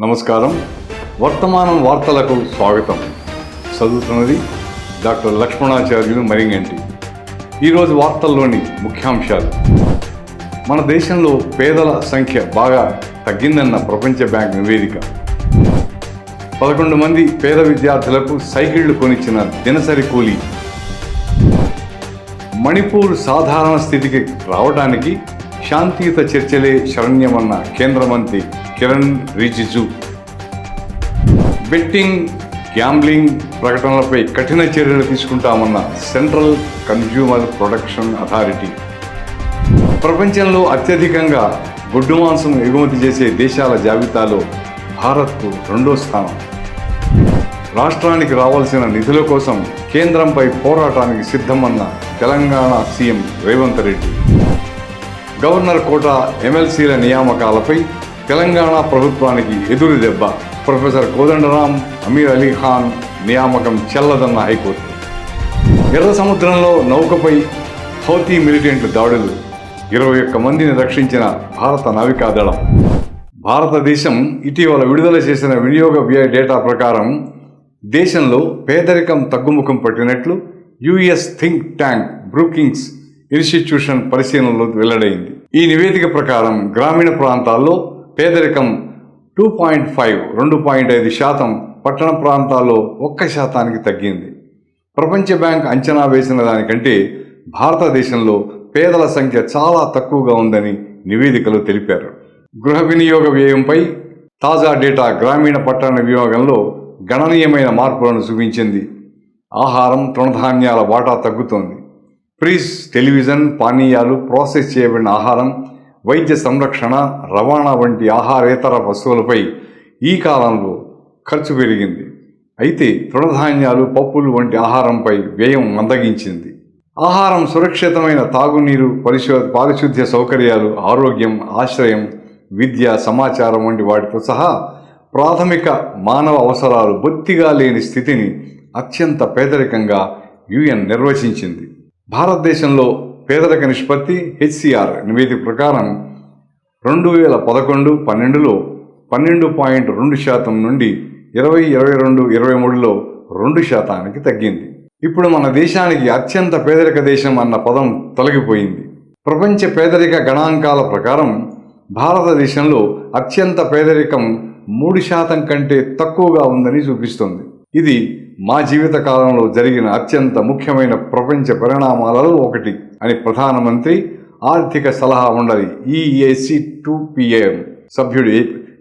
నమస్కారం. వర్తమానం వార్తలకు స్వాగతం. చదువుతున్నది డాక్టర్ లక్ష్మణాచార్యులు మరింగంటి ఈరోజు వార్తల్లోని ముఖ్యాంశాలు. మన దేశంలో పేదల సంఖ్య బాగా తగ్గిందన్న ప్రపంచ బ్యాంక్ నివేదిక. పదకొండు మంది పేద విద్యార్థులకు సైకిళ్ళు కొనిచ్చిన దినసరి కూలీ. మణిపూర్ సాధారణ స్థితికి రావడానికి శాంతియుత చర్చలే శరణ్యమన్న కేంద్ర మంత్రి కిరణ్ రిజిజు. బెట్టింగ్ గ్యాంబ్లింగ్ ప్రకటనలపై కఠిన చర్యలు తీసుకుంటామన్న సెంట్రల్ కన్జ్యూమర్ ప్రొడక్షన్ అథారిటీ. ప్రపంచంలో అత్యధికంగా గుడ్డు మాంసం ఎగుమతి చేసే దేశాల జాబితాలో భారత్కు రెండో స్థానం. రాష్ట్రానికి రావాల్సిన నిధుల కోసం కేంద్రంపై పోరాటానికి సిద్ధమన్న Telangana CM Revanth Reddy. Governor quota ఎమ్మెల్సీల నియామకాలపై తెలంగాణ ప్రభుత్వానికి ఎదురు దెబ్బ. ప్రొఫెసర్ కోదండరాం అమీర్ అలీ ఖాన్ నియామకం చెల్లదన్న హైకోర్టు. ఎర్ర సముద్రంలో నౌకపై హౌతీ మిలిటెంట్ దాడులు. ఇరవై ఒక్క మందిని రక్షించిన భారత నావికాదళం భారతదేశం ఇటీవల విడుదల చేసిన వినియోగ వ్యయ డేటా ప్రకారం దేశంలో పేదరికం తగ్గుముఖం పట్టినట్లు US think tank Brookings institution పరిశీలనలో వెల్లడైంది. ఈ నివేదిక ప్రకారం గ్రామీణ ప్రాంతాల్లో పేదరికం టూ పాయింట్ ఫైవ్ రెండు పాయింట్ ఐదు శాతం పట్టణ ప్రాంతాల్లో ఒక్క శాతానికి తగ్గింది. ప్రపంచ బ్యాంక్ అంచనా వేసిన దానికంటే భారతదేశంలో పేదల సంఖ్య చాలా తక్కువగా ఉందని నివేదికలు తెలిపారు. గృహ వినియోగ వ్యయంపై తాజా డేటా గ్రామీణ పట్టణ వినియోగంలో గణనీయమైన మార్పులను చూపించింది. ఆహారం తృణధాన్యాల వాటా తగ్గుతోంది. ఫ్రీజ్ టెలివిజన్ పానీయాలు ప్రాసెస్ చేయబడిన ఆహారం వైద్య సంరక్షణ రవాణా వంటి ఆహారేతర వస్తువులపై ఈ కాలంలో ఖర్చు పెరిగింది. అయితే తృణధాన్యాలు పప్పులు వంటి ఆహారంపై వ్యయం మందగించింది. ఆహారం సురక్షితమైన తాగునీరు పరిశో పారిశుద్ధ్య సౌకర్యాలు ఆరోగ్యం ఆశ్రయం విద్య సమాచారం వంటి వాటితో సహా ప్రాథమిక మానవ అవసరాలు బొత్తిగా లేని స్థితిని అత్యంత పేదరికంగా యుఎన్ నిర్వచించింది. భారతదేశంలో పేదరిక నిష్పత్తి హెచ్సిఆర్ నివేదిక ప్రకారం రెండు వేల పదకొండు పన్నెండులో పన్నెండు పాయింట్ రెండు శాతం నుండి ఇరవై ఇరవై రెండు ఇరవై మూడులో రెండు శాతానికి తగ్గింది. ఇప్పుడు మన దేశానికి అత్యంత పేదరిక దేశం అన్న పదం తొలగిపోయింది. ప్రపంచ పేదరిక గణాంకాల ప్రకారం భారతదేశంలో అత్యంత పేదరికం మూడు శాతం కంటే తక్కువగా ఉందని చూపిస్తుంది. ఇది మా జీవిత కాలంలో జరిగిన అత్యంత ముఖ్యమైన ప్రపంచ పరిణామాలలో ఒకటి. అని ప్రధానమంత్రి ఆర్థిక సలహా మండలి ఈఏసి టూ పిఎం సభ్యుడు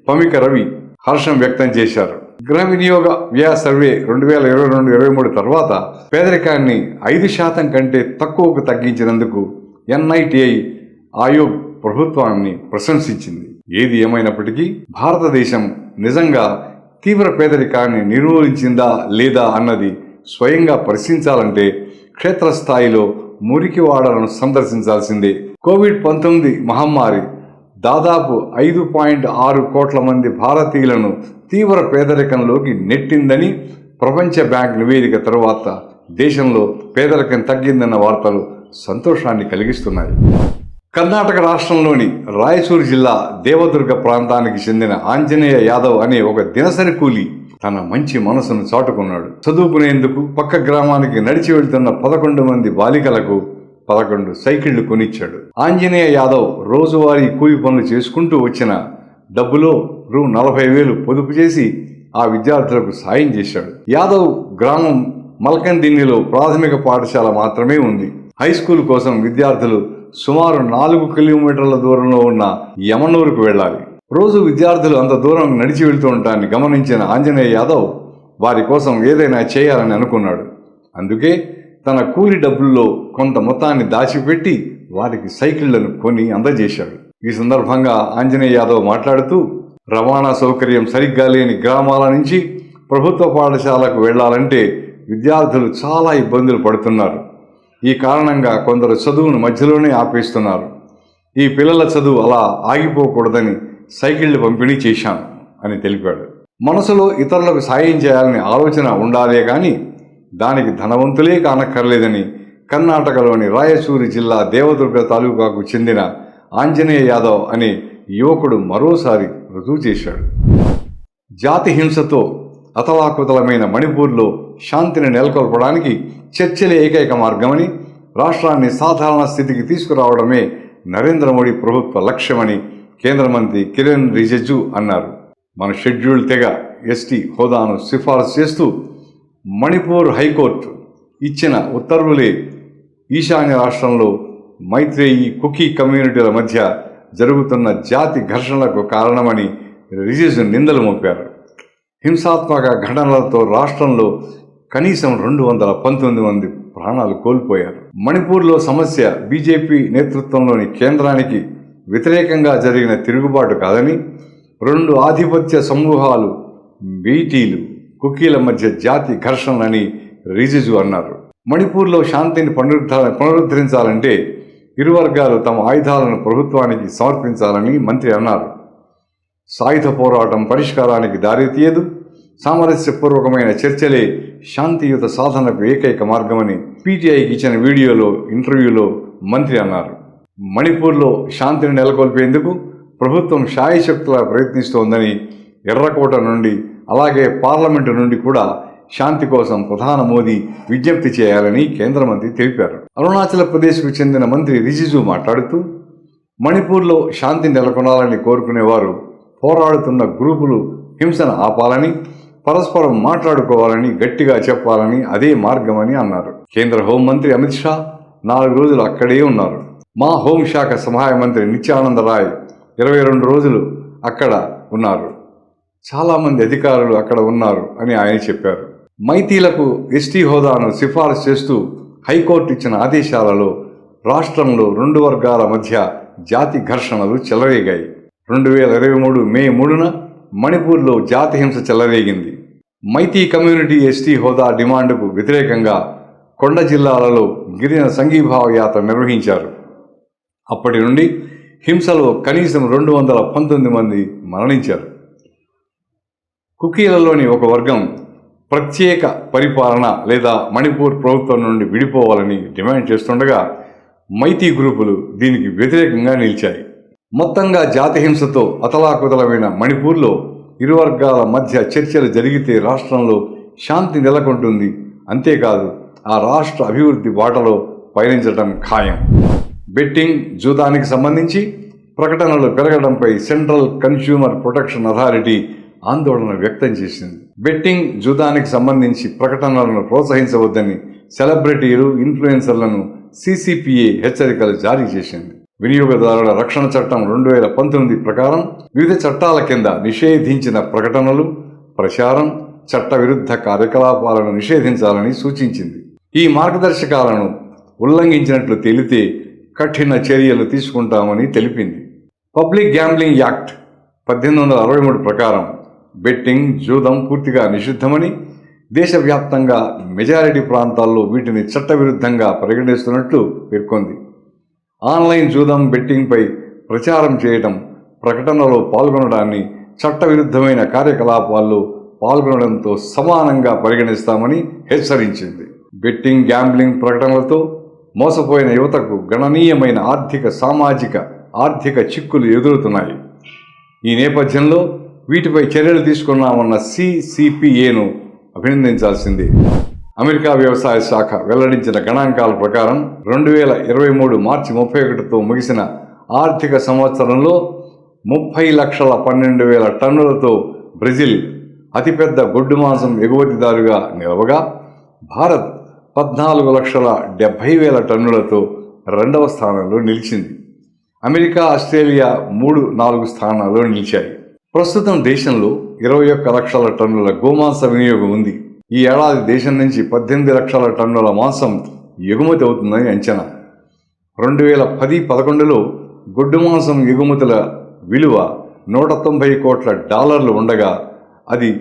పమిక రవి హర్షం వ్యక్తం చేశారు. గృహ వినియోగ వ్యయ సర్వే రెండు వేల ఇరవై రెండు ఇరవై మూడు తర్వాత పేదరికాన్ని ఐదు శాతం కంటే తక్కువకు తగ్గించినందుకు ఎన్ఐటిఐ ఆయోగ్ ప్రభుత్వాన్ని ప్రశంసించింది. ఏది ఏమైనప్పటికీ భారతదేశం నిజంగా తీవ్ర పేదరికాన్ని నిర్మూలించిందా లేదా అన్నది స్వయంగా పరిశీలించాలంటే క్షేత్రస్థాయిలో మురికివాడలను సందర్శించాల్సిందే. కోవిడ్ పంతొమ్మిది మహమ్మారి దాదాపు ఐదు పాయింట్ ఆరు కోట్ల మంది భారతీయులను తీవ్ర పేదరికంలోకి నెట్టిందని ప్రపంచ బ్యాంక్ నివేదిక తరువాత దేశంలో పేదరికం తగ్గిందన్న వార్తలు సంతోషాన్ని కలిగిస్తున్నాయి. కర్ణాటక రాష్ట్రంలోని రాయచూరు జిల్లా దేవదుర్గ ప్రాంతానికి చెందిన ఆంజనేయ యాదవ్ అనే ఒక దినసరి కూలి తన మంచి మనసును చాటుకున్నాడు. చదువుకునేందుకు పక్క గ్రామానికి నడిచి వెళ్తున్న పదకొండు మంది బాలికలకు పదకొండు సైకిళ్ళు కొనిచ్చాడు. ఆంజనేయ యాదవ్ రోజువారీ కూలి పనులు చేసుకుంటూ వచ్చిన డబ్బులో రూ నలభై వేలు పొదుపు చేసి ఆ విద్యార్థులకు సాయం చేశాడు. యాదవ్ గ్రామం మల్కందిన్నిలో ప్రాథమిక పాఠశాల మాత్రమే ఉంది. హై స్కూల్ కోసం విద్యార్థులు సుమారు నాలుగు కిలోమీటర్ల దూరంలో ఉన్న యమనూరుకు వెళ్ళాలి. రోజు విద్యార్థులు అంత దూరం నడిచి వెళ్తూ ఉండటాన్ని గమనించిన ఆంజనేయ యాదవ్ వారి కోసం ఏదైనా చేయాలని అనుకున్నాడు. అందుకే తన కూలి డబ్బుల్లో కొంత మొత్తాన్ని దాచిపెట్టి వారికి సైకిళ్ళను కొని అందజేశాడు. ఈ సందర్భంగా ఆంజనేయ యాదవ్ మాట్లాడుతూ రవాణా సౌకర్యం సరిగ్గా లేని గ్రామాల నుంచి ప్రభుత్వ పాఠశాలకు వెళ్ళాలంటే విద్యార్థులు చాలా ఇబ్బందులు పడుతున్నారు. ఈ కారణంగా కొందరు చదువును మధ్యలోనే ఆపేస్తున్నారు. ఈ పిల్లల చదువు అలా ఆగిపోకూడదని సైకిళ్ళు పంపిణీ చేశాను అని తెలిపాడు. మనసులో ఇతరులకు సాయం చేయాలనే ఆలోచన ఉండాలే కానీ దానికి ధనవంతులే కానక్కర్లేదని కర్ణాటకలోని రాయచూరి జిల్లా దేవదుర్గ తాలూకాకు చెందిన ఆంజనేయ యాదవ్ అనే యువకుడు మరోసారి రుజువు చేశాడు. జాతి హింసతో అతలాకుతలమైన మణిపూర్లో శాంతిని నెలకొల్పడానికి చర్చలే ఏకైక మార్గమని రాష్ట్రాన్ని సాధారణ స్థితికి తీసుకురావడమే నరేంద్ర మోడీ ప్రభుత్వ లక్ష్యమని కేంద్ర మంత్రి కిరణ్ రిజిజు అన్నారు. మన షెడ్యూల్ తెగ ఎస్టీ హోదాను సిఫారసు చేస్తూ మణిపూర్ హైకోర్టు ఇచ్చిన ఉత్తర్వులే ఈశాన్య రాష్ట్రంలో మైత్రేయి కుకీ కమ్యూనిటీల మధ్య జరుగుతున్న జాతి ఘర్షణలకు కారణమని రిజిజు నిందలు మోపారు. హింసాత్మక ఘటనలతో రాష్ట్రంలో కనీసం రెండు వందల పంతొమ్మిది మంది ప్రాణాలు కోల్పోయారు. మణిపూర్లో సమస్య బీజేపీ నేతృత్వంలోని కేంద్రానికి వ్యతిరేకంగా జరిగిన తిరుగుబాటు కాదని రెండు ఆధిపత్య సమూహాలు బీటీలు కుకీల మధ్య జాతి ఘర్షణలని రిజిజు అన్నారు. మణిపూర్లో శాంతిని పునరుద్ధ పునరుద్ధరించాలంటే ఇరు వర్గాలు తమ ఆయుధాలను ప్రభుత్వానికి సమర్పించాలని మంత్రి అన్నారు. సాయుధ పోరాటం పరిష్కారానికి దారితీయదు. సామరస్యపూర్వకమైన చర్చలే శాంతియుత సాధనకు ఏకైక మార్గమని పీటీఐకి ఇచ్చిన వీడియోలో ఇంటర్వ్యూలో మంత్రి అన్నారు. మణిపూర్లో శాంతిని నెలకొల్పేందుకు ప్రభుత్వం శాయశక్తులా ప్రయత్నిస్తోందని ఎర్రకోట నుండి అలాగే పార్లమెంటు నుండి కూడా శాంతి కోసం ప్రధాన మోదీ విజ్ఞప్తి చేయాలని కేంద్ర మంత్రి తెలిపారు. అరుణాచల్ ప్రదేశ్కు చెందిన మంత్రి రిజిజు మాట్లాడుతూ మణిపూర్లో శాంతి నెలకొనాలని కోరుకునేవారు పోరాడుతున్న గ్రూపులు హింసను ఆపాలని పరస్పరం మాట్లాడుకోవాలని గట్టిగా చెప్పాలని అదే మార్గమని అన్నారు. కేంద్ర హోంమంత్రి అమిత్ షా నాలుగు రోజులు అక్కడే ఉన్నారు. మా హోంశాఖ సహాయ మంత్రి నిత్యానంద రాయ్ ఇరవై రెండు రోజులు అక్కడ ఉన్నారు. చాలామంది అధికారులు అక్కడ ఉన్నారు అని ఆయన చెప్పారు. మైతీలకు ఎస్టీ హోదాను సిఫారసు చేస్తూ హైకోర్టు ఇచ్చిన ఆదేశాలలో రాష్ట్రంలో రెండు వర్గాల మధ్య జాతి ఘర్షణలు చెలరేగాయి. రెండు వేల ఇరవై మూడు మే మూడున మణిపూర్లో జాతి హింస చెలరేగింది. మైతీ కమ్యూనిటీ ఎస్టీ హోదా డిమాండ్కు వ్యతిరేకంగా కొండ జిల్లాలలో గిరిజన సంఘీభావ యాత్ర నిర్వహించారు. అప్పటి నుండి హింసలో కనీసం రెండు వందల పంతొమ్మిది మంది మరణించారు. కుకీలలోని ఒక వర్గం ప్రత్యేక పరిపాలన లేదా మణిపూర్ ప్రభుత్వం నుండి విడిపోవాలని డిమాండ్ చేస్తుండగా మైతీ గ్రూపులు దీనికి వ్యతిరేకంగా నిలిచాయి. మొత్తంగా జాతి హింసతో అతలాకుతలమైన మణిపూర్లో ఇరు వర్గాల మధ్య చర్చలు జరిగితే రాష్ట్రంలో శాంతి నెలకొంటుంది. అంతేకాదు ఆ రాష్ట్ర అభివృద్ధి బాటలో పయనించడం ఖాయం. బెట్టింగ్ జూదానికి సంబంధించి ప్రకటనలు పెరగడంపై సెంట్రల్ కన్స్యూమర్ ప్రొటెక్షన్ అథారిటీ ఆందోళన వ్యక్తం చేసింది. బెట్టింగ్ జూదానికి సంబంధించి ప్రకటనలను ప్రోత్సహించవద్దని సెలబ్రిటీలు ఇన్ఫ్లుయెన్సర్లను సీసీపీఏ హెచ్చరికలు జారీ చేసింది. వినియోగదారుల రక్షణ చట్టం రెండు వేల పంతొమ్మిది ప్రకారం వివిధ చట్టాల కింద నిషేధించిన ప్రకటనలు ప్రచారం చట్టవిరుద్ధ కార్యకలాపాలను నిషేధించాలని సూచించింది. ఈ మార్గదర్శకాలను ఉల్లంఘించినట్లు తేలితే కఠిన చర్యలు తీసుకుంటామని తెలిపింది. పబ్లిక్ గ్యాంబ్లింగ్ యాక్ట్ పద్దెనిమిది వందల అరవై మూడు ప్రకారం బెట్టింగ్ జూదం పూర్తిగా నిషిద్ధమని దేశవ్యాప్తంగా మెజారిటీ ప్రాంతాల్లో వీటిని చట్టవిరుద్ధంగా పరిగణిస్తున్నట్లు పేర్కొంది. ఆన్లైన్ జూదం బెట్టింగ్పై ప్రచారం చేయటం ప్రకటనలో పాల్గొనడాన్ని చట్టవిరుద్ధమైన కార్యకలాపాల్లో పాల్గొనడంతో సమానంగా పరిగణిస్తామని హెచ్చరించింది. బెట్టింగ్ గ్యాంబ్లింగ్ ప్రకటనలతో మోసపోయిన యువతకు గణనీయమైన ఆర్థిక సామాజిక ఆర్థిక చిక్కులు ఎదురుతున్నాయి. ఈ నేపథ్యంలో వీటిపై చర్యలు తీసుకున్నామన్న సిసిపిఏను అభినందించాల్సింది. అమెరికా వ్యవసాయ శాఖ వెల్లడించిన గణాంకాల ప్రకారం రెండు వేల ఇరవై మూడు మార్చి ముప్పై ఒకటితో ముగిసిన ఆర్థిక సంవత్సరంలో ముప్పై లక్షల పన్నెండు వేల టన్నులతో బ్రెజిల్ అతిపెద్ద గొడ్డు మాంసం ఎగుమతిదారుగా నిలవగా భారత్ పద్నాలుగు లక్షల డెబ్భై వేల టన్నులతో రెండవ స్థానంలో నిలిచింది. అమెరికా ఆస్ట్రేలియా మూడు నాలుగు స్థానాల్లో నిలిచాయి. ప్రస్తుతం దేశంలో ఇరవై ఒక్క లక్షల టన్నుల గోమాంస వినియోగం ఉంది. ఈ ఏడాది దేశం నుంచి పద్దెనిమిది లక్షల టన్నుల మాంసం ఎగుమతి అవుతుందని అంచనా. రెండు వేల పది పదకొండులో గొడ్డు మాంసం ఎగుమతుల విలువ నూట తొంభై కోట్ల డాలర్లు ఉండగా అది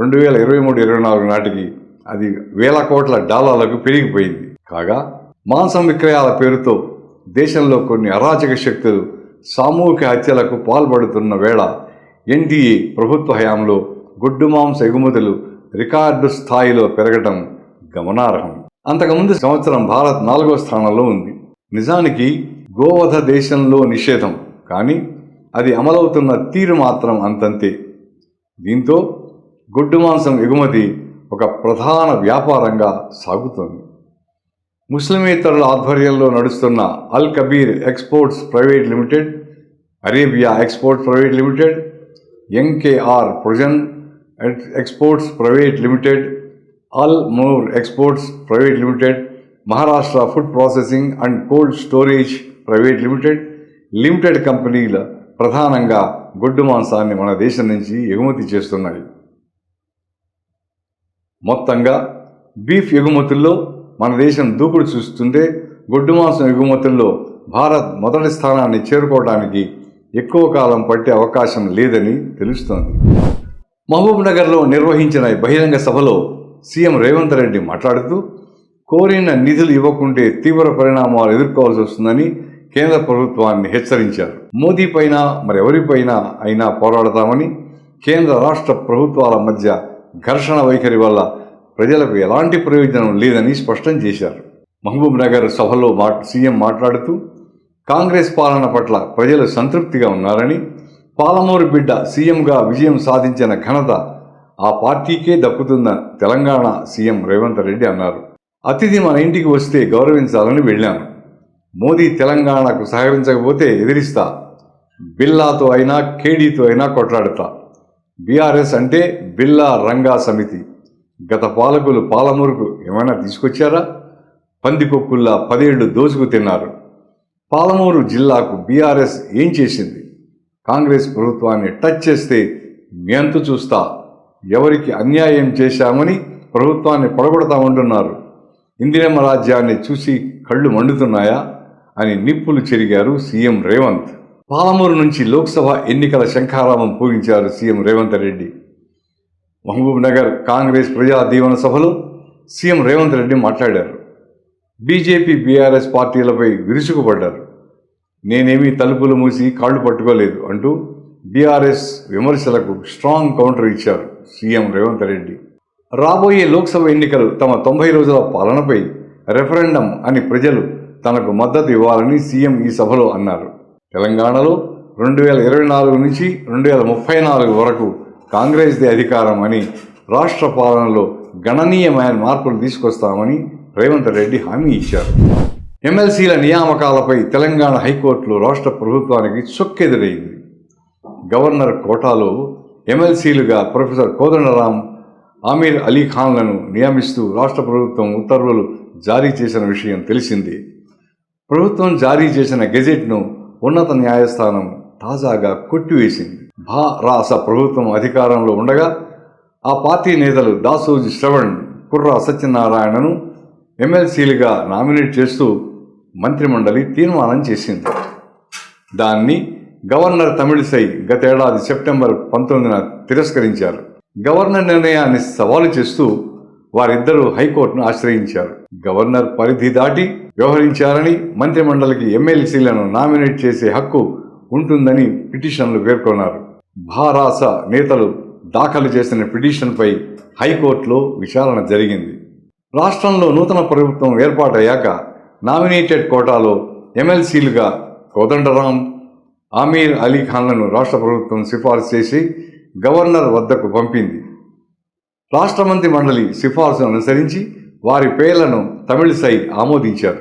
రెండు వేల ఇరవై మూడు ఇరవై నాలుగు నాటికి అది వేల కోట్ల డాలర్లకు పెరిగిపోయింది. కాగా మాంసం విక్రయాల పేరుతో దేశంలో కొన్ని అరాచక శక్తులు సామూహిక హత్యలకు పాల్పడుతున్న వేళ ఎన్డీఏ ప్రభుత్వ హయాంలో గొడ్డు మాంస ఎగుమతులు రికార్డు స్థాయిలో పెరగటం గమనార్హం. అంతకుముందు సంవత్సరం భారత్ నాలుగో స్థానంలో ఉంది. నిజానికి గోవధ దేశంలో నిషేధం కానీ అది అమలవుతున్న తీరు మాత్రం అంతంతే. దీంతో గుడ్డు మాంసం ఎగుమతి ఒక ప్రధాన వ్యాపారంగా సాగుతోంది. ముస్లిమేతరుల ఆధ్వర్యంలో నడుస్తున్న Al Kabeer exports private limited Arabia exports private limited MKR frozen exports private limited Al Mor exports private limited Maharashtra food processing and cold storage private limited limited కంపెనీల ప్రధానంగా గొడ్డు మాంసాన్ని మన దేశం నుంచి ఎగుమతి చేస్తున్నాయి. మొత్తంగా బీఫ్ ఎగుమతుల్లో మన దేశం దూకుడు చూస్తుంటే గొడ్డు మాంసం ఎగుమతుల్లో భారత్ మొదటి స్థానాన్ని చేరుకోవడానికి ఎక్కువ కాలం పట్టే అవకాశం లేదని తెలుస్తోంది. మహబూబ్నగర్లో నిర్వహించిన ఈ బహిరంగ సభలో సీఎం రేవంత్ రెడ్డి మాట్లాడుతూ కోరిన నిధులు ఇవ్వకుంటే తీవ్ర పరిణామాలు ఎదుర్కోవాల్సి వస్తుందని కేంద్ర ప్రభుత్వాన్ని హెచ్చరించారు. మోదీ పైన మరెవరిపైన అయినా పోరాడతామని కేంద్ర రాష్ట్ర ప్రభుత్వాల మధ్య ఘర్షణ వైఖరి వల్ల ప్రజలకు ఎలాంటి ప్రయోజనం లేదని స్పష్టం చేశారు. మహబూబ్ నగర్ సభలో మా సీఎం మాట్లాడుతూ కాంగ్రెస్ పాలన పట్ల ప్రజలు సంతృప్తిగా ఉన్నారని పాలమూరు బిడ్డ సీఎంగా విజయం సాధించిన ఘనత ఆ పార్టీకే దక్కుతుందని తెలంగాణ సీఎం రేవంత్ రెడ్డి అన్నారు. అతిథి మన ఇంటికి వస్తే గౌరవించాలని వెళ్ళాను. మోదీ తెలంగాణకు సహకరించకపోతే ఎదిరిస్తా. బిల్లాతో అయినా కేడీతో అయినా కొట్లాడతా. బీఆర్ఎస్ అంటే బిల్లా రంగా సమితి. గత పాలకులు పాలమూరుకు ఏమైనా తీసుకొచ్చారా? పందికొక్కుల్లా పదేళ్ళు దోసుకు తిన్నారు. పాలమూరు జిల్లాకు బీఆర్ఎస్ ఏం చేసింది? కాంగ్రెస్ ప్రభుత్వాన్ని టచ్ చేస్తే మేంతు చూస్తా. ఎవరికి అన్యాయం చేశామని ప్రభుత్వాన్ని పడగొడతామంటున్నారు. ఇందిరమ్మ రాజ్యాన్ని చూసి కళ్ళు మండుతున్నాయా? అని నిప్పులు చెరిగారు సీఎం రేవంత్. పాలమూరు నుంచి లోక్సభ ఎన్నికల శంఖారామం పూగించారు సీఎం రేవంత్ రెడ్డి. మహబూబ్ నగర్ కాంగ్రెస్ ప్రజా దీవెన సభలో సీఎం రేవంత్ రెడ్డి మాట్లాడారు. బీజేపీ బీఆర్ఎస్ పార్టీలపై విరుచుకుపడ్డారు. నేనేమీ తలుపులు మూసి కాళ్ళు పట్టుకోలేదు అంటూ బీఆర్ఎస్ విమర్శలకు స్ట్రాంగ్ కౌంటర్ ఇచ్చారు సీఎం రేవంత్ రెడ్డి. రాబోయే లోక్సభ ఎన్నికలు తమ తొంభై రోజుల పాలనపై రెఫరెండం అని ప్రజలు తనకు మద్దతు ఇవ్వాలని సీఎం ఈ సభలో అన్నారు. తెలంగాణలో రెండు వేల ఇరవై నాలుగు నుంచి రెండు వేల ముప్పై నాలుగు వరకు కాంగ్రెస్ది అధికారం అని రాష్ట్ర పాలనలో గణనీయమైన మార్పులు తీసుకొస్తామని రేవంత్ రెడ్డి హామీ ఇచ్చారు. ఎమ్మెల్సీల నియామకాలపై తెలంగాణ హైకోర్టులో రాష్ట్ర ప్రభుత్వానికి చొక్కెదురైంది. గవర్నర్ కోటాలో ఎమ్మెల్సీలుగా ప్రొఫెసర్ కోదండరాం ఆమీర్ అలీ ఖాన్లను నియమిస్తూ రాష్ట్ర ప్రభుత్వం ఉత్తర్వులు జారీ చేసిన విషయం తెలిసింది. ప్రభుత్వం జారీ చేసిన గెజెట్ను ఉన్నత న్యాయస్థానం తాజాగా కొట్టివేసింది. భా రాస ప్రభుత్వం అధికారంలో ఉండగా ఆ పార్టీ నేతలు దాసోజి శ్రవణ్ కుర్రా సత్యనారాయణను ఎమ్మెల్సీలుగా నామినేట్ చేస్తూ మంత్రిమండలి తీర్మానం చేసింది. దాన్ని గవర్నర్ తమిళిసై గతేడాది సెప్టెంబర్ పంతొమ్మిదిన తిరస్కరించారు. గవర్నర్ నిర్ణయాన్ని సవాలు చేస్తూ వారిద్దరూ హైకోర్టును ఆశ్రయించారు. గవర్నర్ పరిధి దాటి వ్యవహరించారని మంత్రిమండలికి ఎమ్మెల్సీలను నామినేట్ చేసే హక్కు ఉంటుందని పిటిషన్లు పేర్కొన్నారు. భారాస నేతలు దాఖలు చేసిన పిటిషన్పై హైకోర్టులో విచారణ జరిగింది. రాష్ట్రంలో నూతన ప్రభుత్వం ఏర్పాటయ్యాక నామినేటెడ్ కోటాలో ఎమ్మెల్సీలుగా కోదండరాం ఆమీర్ అలీ ఖాన్లను రాష్ట్ర ప్రభుత్వం సిఫార్సు చేసి గవర్నర్ వద్దకు పంపింది. రాష్ట్ర మంత్రి మండలి సిఫార్సును అనుసరించి వారి పేర్లను తమిళిసై ఆమోదించారు.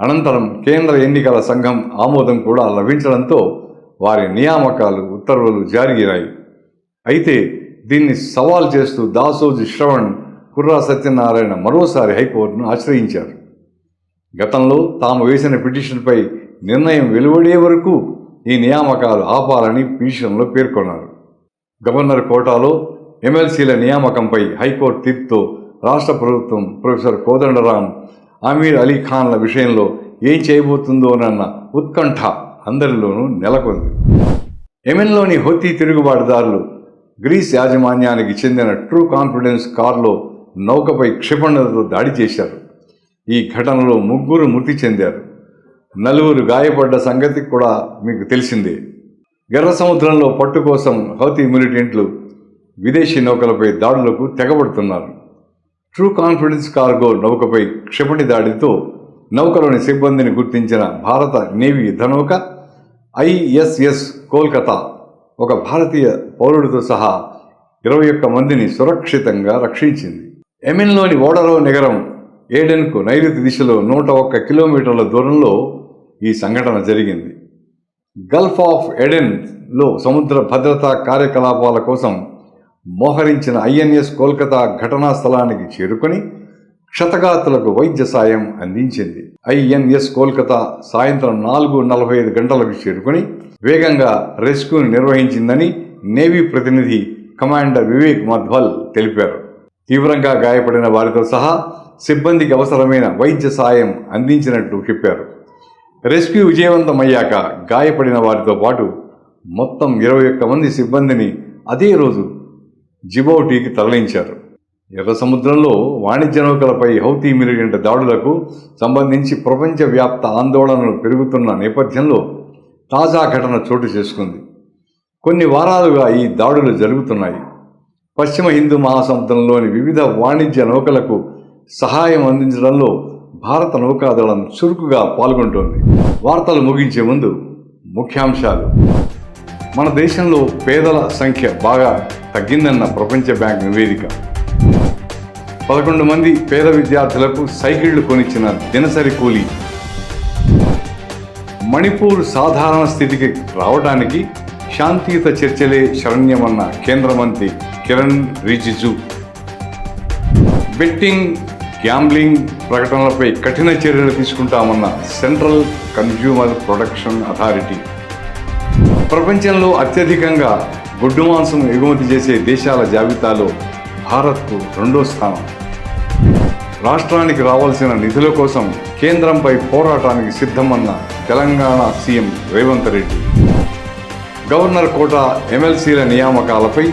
అనంతరం కేంద్ర ఎన్నికల సంఘం ఆమోదం కూడా లభించడంతో వారి నియామకాలు ఉత్తర్వులు జారీ అయితే దీన్ని సవాల్ చేస్తూ దాసోజి శ్రవణ్ కుర్రా సత్యనారాయణ మరోసారి హైకోర్టును ఆశ్రయించారు. గతంలో తాము వేసిన పిటిషన్పై నిర్ణయం వెలువడే వరకు ఈ నియామకాలు ఆపాలని పిటిషన్లో పేర్కొన్నారు. గవర్నర్ కోటాలో ఎమ్మెల్సీల నియామకంపై హైకోర్టు తీర్పుతో రాష్ట్ర ప్రభుత్వం ప్రొఫెసర్ కోదండరాం అమీర్ అలీ ఖాన్ల విషయంలో ఏం చేయబోతుందోనన్న ఉత్కంఠ అందరిలోనూ నెలకొంది. ఎమెన్లోని హొత్తి తిరుగుబాటుదారులు గ్రీస్ యాజమాన్యానికి చెందిన ట్రూ కాన్ఫిడెన్స్ కారులో నౌకపై క్షిపణులతో దాడి చేశారు. ఈ ఘటనలో ముగ్గురు మృతి చెందారు. నలుగురు గాయపడ్డ సంగతి కూడా మీకు తెలిసిందే. ఎర్ర సముద్రంలో పట్టు కోసం హౌతీ మిలిటెంట్లు విదేశీ నౌకలపై దాడులకు తెగబడుతున్నారు. ట్రూ కాన్ఫిడెన్స్ కార్గో నౌకపై క్షిపణి దాడితో నౌకలోని సిబ్బందిని గుర్తించిన భారత నేవీ యుద్ధనౌక ఐఎస్ఎస్ కోల్కతా ఒక భారతీయ పౌరుడితో సహా ఇరవై ఒక్క మందిని సురక్షితంగా రక్షించింది. ఎమెన్లోని ఓడరో నగరం ఏడెన్కు నైరుతి దిశలో నూట ఒక్క కిలోమీటర్ల దూరంలో ఈ సంఘటన జరిగింది. గల్ఫ్ ఆఫ్ ఎడెన్లో సముద్ర భద్రతా కార్యకలాపాల కోసం మోహరించిన ఐఎన్ఎస్ కోల్కతా ఘటనా స్థలానికి చేరుకొని క్షతగాతులకు వైద్య సాయం అందించింది. ఐఎన్ఎస్ కోల్కతా సాయంత్రం నాలుగు నలభై ఐదు గంటలకు చేరుకొని వేగంగా రెస్క్యూని నిర్వహించిందని నేవీ ప్రతినిధి కమాండర్ వివేక్ మధ్వల్ తెలిపారు. తీవ్రంగా గాయపడిన వారితో సహా సిబ్బందికి అవసరమైన వైద్య సాయం అందించినట్టు చెప్పారు. రెస్క్యూ విజయవంతమయ్యాక గాయపడిన వారితో పాటు మొత్తం ఇరవై ఒక్క మంది సిబ్బందిని అదే రోజు జిబౌటీకి తరలించారు. ఎర్ర సముద్రంలో వాణిజ్య నౌకలపై హౌతీ మిలిటెంట్ దాడులకు సంబంధించి ప్రపంచవ్యాప్త ఆందోళనలు పెరుగుతున్న నేపథ్యంలో తాజా ఘటన చోటు చేసుకుంది. కొన్ని వారాలుగా ఈ దాడులు జరుగుతున్నాయి. పశ్చిమ హిందూ మహాసముద్రంలోని వివిధ వాణిజ్య నౌకలకు సహాయం అందించడంలో భారత నౌకాదళం చురుకుగా పాల్గొంటోంది. వార్తలు ముగించే ముందు ముఖ్యాంశాలు. మన దేశంలో పేదల సంఖ్య బాగా తగ్గిందన్న ప్రపంచ బ్యాంక్ నివేదిక. పదకొండు మంది పేద విద్యార్థులకు సైకిళ్ళు కొనిచ్చిన దినసరి కూలీ. మణిపూర్ సాధారణ స్థితికి రావడానికి శాంతియుత చర్చలే శరణ్యమన్న కేంద్ర మంత్రి కిరణ్ రిజిజు. బెట్టింగ్ గ్యాంబ్లింగ్ ప్రకటనలపై కఠిన చర్యలు తీసుకుంటామన్న సెంట్రల్ కన్జ్యూమర్ ప్రొటెక్షన్ అథారిటీ. ప్రపంచంలో అత్యధికంగా గుడ్డు మాంసం ఎగుమతి చేసే దేశాల జాబితాలో భారత్కు రెండో స్థానం. రాష్ట్రానికి రావాల్సిన నిధుల కోసం కేంద్రంపై పోరాటానికి సిద్ధమన్న Telangana CM Revanth Reddy. Governor quota ఎమ్మెల్సీల నియామకాలపై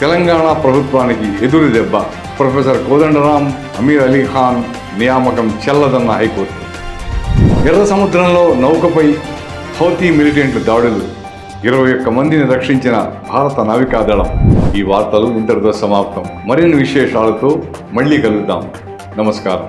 తెలంగాణ ప్రభుత్వానికి ఎదురు దెబ్బ ప్రొఫెసర్ కోదండరాం అమీర్ అలీ ఖాన్ నియామకం చెల్లదన్న హైకోర్టు. ఎర్ర సముద్రంలో నౌకపై హౌతీ మిలిటెంట్ దాడులు. ఇరవై ఒక్క మందిని రక్షించిన భారత నావికాదళం. ఈ వార్తలు ఇంతటితో సమాప్తం. మరిన్ని విశేషాలతో మళ్ళీ కలుద్దాం. నమస్కారం.